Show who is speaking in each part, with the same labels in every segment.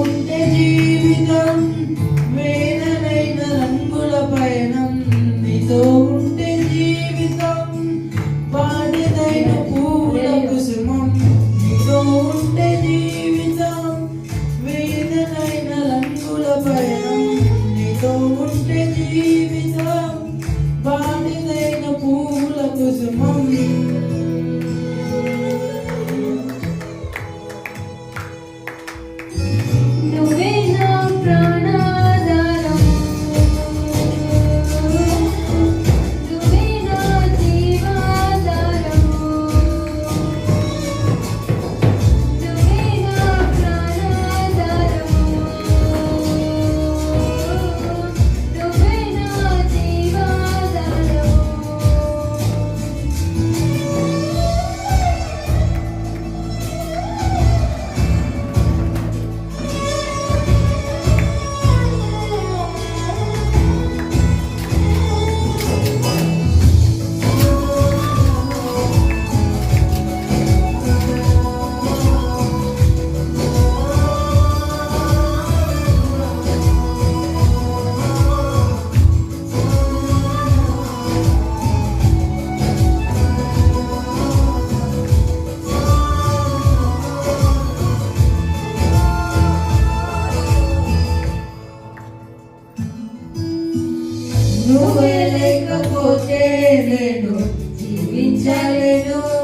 Speaker 1: ఉంటే జీవితం వేదనైన రంగుల పయనం నీతో Aleluya.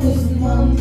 Speaker 1: Gottes Mann,